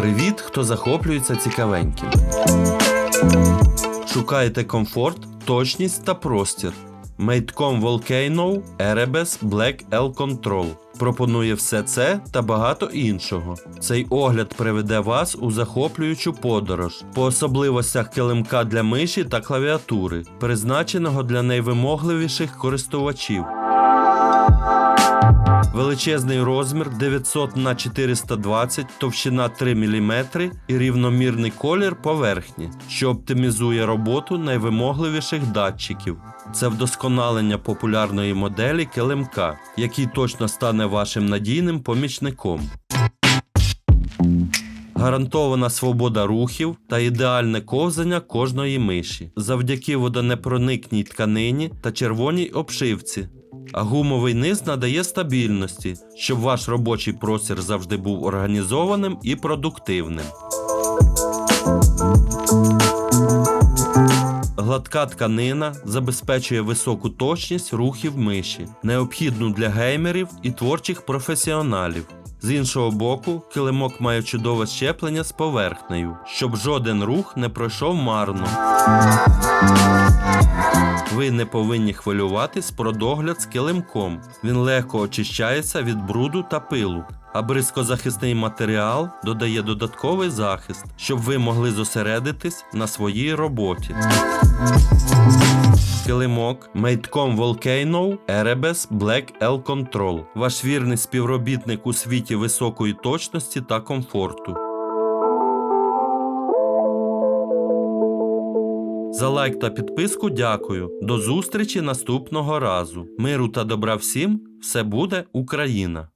Привіт, хто захоплюється цікавеньким. Шукаєте комфорт, точність та простір. Maidcom Volcano Erebus Black L Control пропонує все це та багато іншого. Цей огляд приведе вас у захоплюючу подорож по особливостях килимка для миші та клавіатури, призначеного для найвимогливіших користувачів. Величезний розмір 900 на 420, товщина 3 мм і рівномірний колір поверхні, що оптимізує роботу найвимогливіших датчиків. Це вдосконалення популярної моделі килимка, який точно стане вашим надійним помічником. Гарантована свобода рухів та ідеальне ковзання кожної миші завдяки водонепроникній тканині та червоній обшивці. А гумовий низ надає стабільності, щоб ваш робочий простір завжди був організованим і продуктивним. Гладка тканина забезпечує високу точність рухів миші, необхідну для геймерів і творчих професіоналів. З іншого боку, килимок має чудове щеплення з поверхнею, щоб жоден рух не пройшов марно. Ви не повинні хвилюватись про догляд з килимком. Він легко очищається від бруду та пилу. А бризкозахисний матеріал додає додатковий захист, щоб ви могли зосередитись на своїй роботі. Килимок Maidcom Volcano Erebus Black L Control. Ваш вірний співробітник у світі високої точності та комфорту. За лайк та підписку дякую. До зустрічі наступного разу. Миру та добра всім! Все буде Україна!